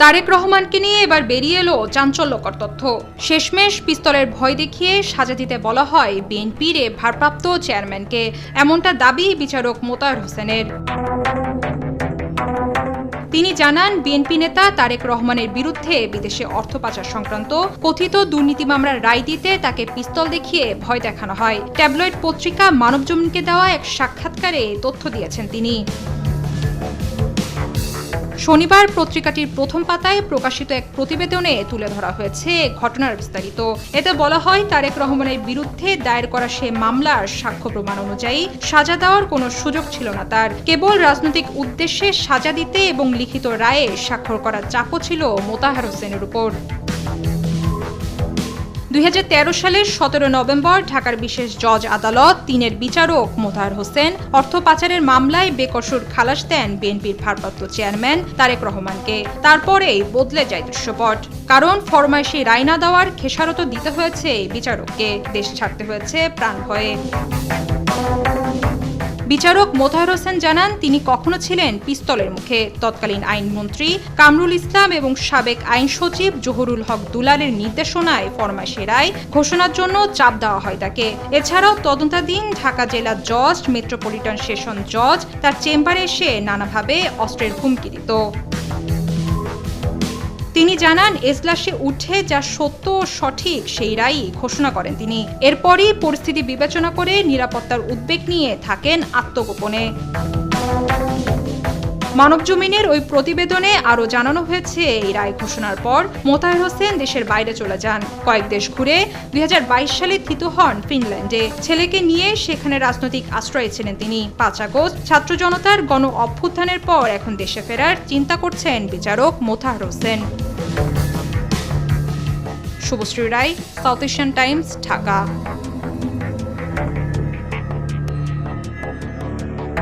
তারেক রহমানকে নিয়ে এবার বেরিয়ে এলো চাঞ্চল্যকর তথ্য। শেষমেশ পিস্তলের ভয় দেখিয়ে সাজা দিতে বলা হয় বিএনপির ভারপ্রাপ্ত চেয়ারম্যানকে। এমনটা দাবি বিচারক মোতায়ের হোসেনের। তিনি জানান, বিএনপি নেতা তারেক রহমানের বিরুদ্ধে বিদেশে অর্থ পাচার সংক্রান্ত কথিত দুর্নীতি মামলার রায় দিতে তাকে পিস্তল দেখিয়ে ভয় দেখানো হয়। ট্যাবলয়েড পত্রিকা মানবজমিনকে দেওয়া এক সাক্ষাৎকারে তথ্য দিয়েছেন তিনি। শনিবার পত্রিকাটির প্রথম পাতায় প্রকাশিত এক প্রতিবেদনে তুলে ধরা হয়েছে ঘটনার বিস্তারিত। এতে বলা হয়, তারেক রহমানের বিরুদ্ধে দায়ের করা সে মামলার সাক্ষ্য প্রমাণ অনুযায়ী সাজা দেওয়ার কোনো সুযোগ ছিল না তার। কেবল রাজনৈতিক উদ্দেশ্যে সাজা দিতে এবং লিখিত রায়ে স্বাক্ষর করার চাপও ছিল মোতাহার হোসেনের উপর। দুই হাজার তেরো সালের সতেরো নভেম্বর ঢাকার বিশেষ জজ আদালত তিনের বিচারক মোতাহার হোসেন অর্থ পাচারের মামলায় বেকসুর খালাস দেন বিএনপির ভারপ্রাপ্ত চেয়ারম্যান তারেক রহমানকে। তারপরেই বদলে যায় দৃশ্যপট। কারণ ফরমাইশি রায় না দেওয়ার খেসারত দিতে হয়েছে বিচারককে। দেশ ছাড়তে হয়েছে প্রাণ ভয়ে। বিচারক মোতাহার হোসেন জানান, তিনি কখনো ছিলেন পিস্তলের মুখে। তৎকালীন আইনমন্ত্রী কামরুল ইসলাম এবং সাবেক আইন সচিব জহুরুল হক দুলালের নির্দেশনায় ফরমাশে রায় ঘোষণার জন্য চাপ দেওয়া হয় তাকে। এছাড়াও তদন্তাধীন ঢাকা জেলা জজ, মেট্রোপলিটন সেশন জজ তার চেম্বারে এসে নানাভাবে অস্ত্রের হুমকি দিত। তিনি জানান, এজলাসে উঠে যা সত্য সঠিক সেই রায়ই ঘোষণা করেন তিনি। এরপরই পরিস্থিতি বিবেচনা করে নিরাপত্তার উদ্বেগ নিয়ে থাকেন আত্মগোপনে। মানবজমিনের ওই প্রতিবেদনে আরও জানানো হয়েছে, এই রায় ঘোষণার পর মোতাহের হোসেন দেশের বাইরে চলে যান। কয়েক দেশ ঘুরে দুই হাজার বাইশ সালে থিত হন ফিনল্যান্ডে। ছেলেকে নিয়ে সেখানে রাজনৈতিক আশ্রয়ে ছিলেন তিনি। পাঁচ আগস্ট ছাত্র জনতার গণ অভ্যুত্থানের পর এখন দেশে ফেরার চিন্তা করছেন বিচারক Motahar Hossain. Subhashree Roy South Asian Times Dhaka.